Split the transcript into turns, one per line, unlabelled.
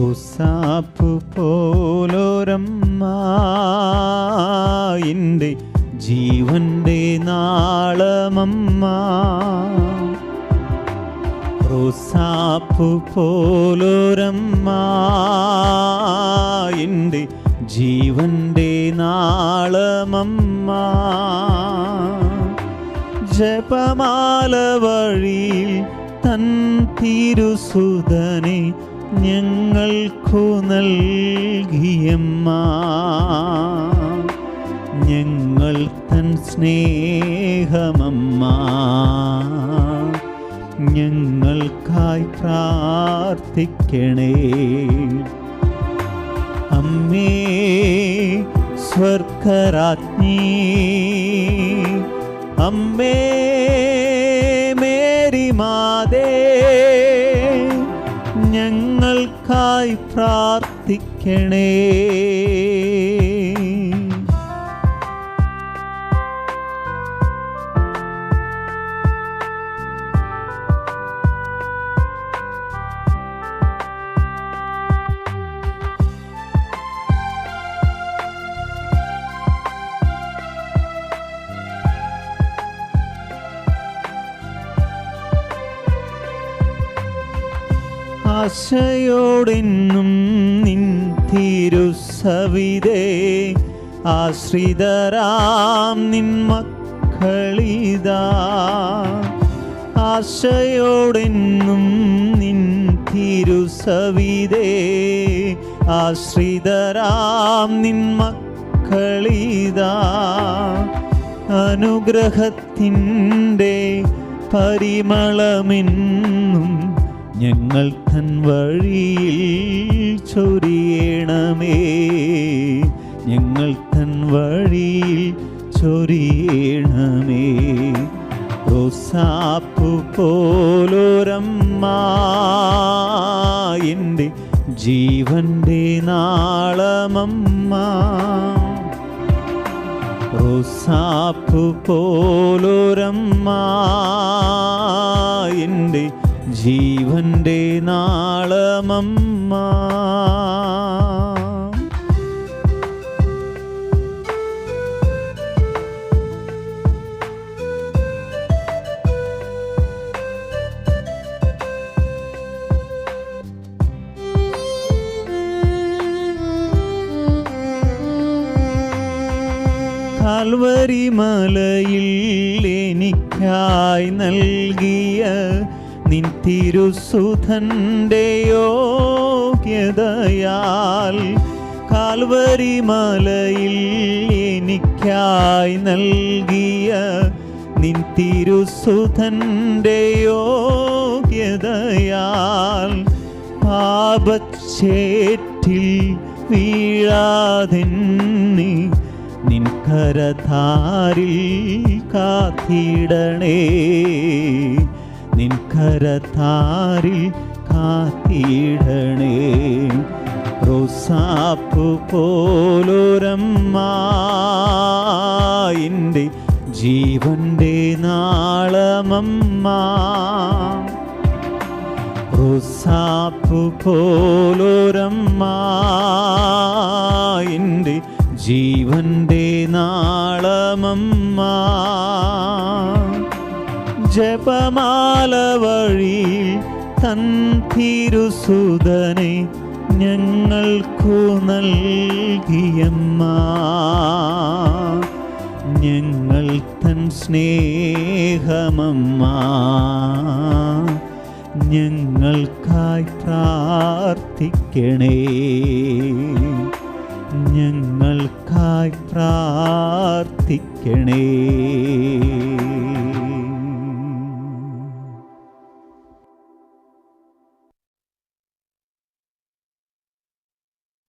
റോസാപ്പു പോലോരമ്മ എന്റെ ജീവന്റെ നാളമമ്മ. റോസാപ്പു പോലോരമ്മ എന്റെ ജീവന്റെ നാളമമ്മ. ജപമാല വഴിയിൽ തൻ തിരുസുതനെ ഞങ്ങൾക്കു നൽകിയമ്മ. ഞങ്ങൾ തൻ സ്നേഹമമ്മ. ഞങ്ങൾക്കായി പ്രാർത്ഥിക്കണേ. അമ്മേ സ്വർഗരാജ്ഞി. അമ്മേ മേരിമാ. ഞങ്ങൾക്കായി പ്രാർത്ഥിക്കണേ. ആശയോടെന്നും നിൻ തിരുസവിതേ ആശ്രിതരാം നിൻ മക്കളിതാ. ആശയോടെന്നും നിൻ തിരുസവിതേ ആശ്രിതരാം നിൻ മക്കളിതാ. അനുഗ്രഹത്തിന്റെ പരിമളമെന്നും ഞങ്ങൾ തൻ വഴിയിൽ ചൊരിയണമേ. ഞങ്ങൾ തൻ വഴിയിൽ ചൊരിയണമേ. റോസാപ്പു പോലോരമ്മ എന്റെ ജീവന്റെ നാളമമ്മ. റോസാപ്പു പോലോരമ്മ എന്റെ ജീവന്റെ നാളമമ്മ. കാൽവരി മലയിൽ എനിക്കായി നൽകിയ നിൻ തിരുസുധന്റെ യോഗ്യതയാൽ കാൽവരി മലയിൽ എനിക്കായി നൽകിയ നിൻ തിരുസുധന്റെ യോഗ്യതയാൽ പാപച്ചേറ്റിൽ വീഴാതെ നിൻ കരധാരിൽ കാത്തിടണേ. കരധാരിൽ കാത്തിടണേ. റോസാപ്പു പോലൊരമ്മ എന്റെ ജീവന്റെ നാളമമ്മ. റോസാപ്പു പോലൊരമ്മ എന്റെ ജീവന്റെ നാളമമ്മ. ജപമാല വഴി തൻ തിരുസുതനെ ഞങ്ങൾക്കു നൽകിയമ്മ. ഞങ്ങൾ തൻ സ്നേഹമമ്മ. ഞങ്ങൾക്കായി പ്രാർത്ഥിക്കണേ. ഞങ്ങൾക്കായി പ്രാർത്ഥിക്കണേ.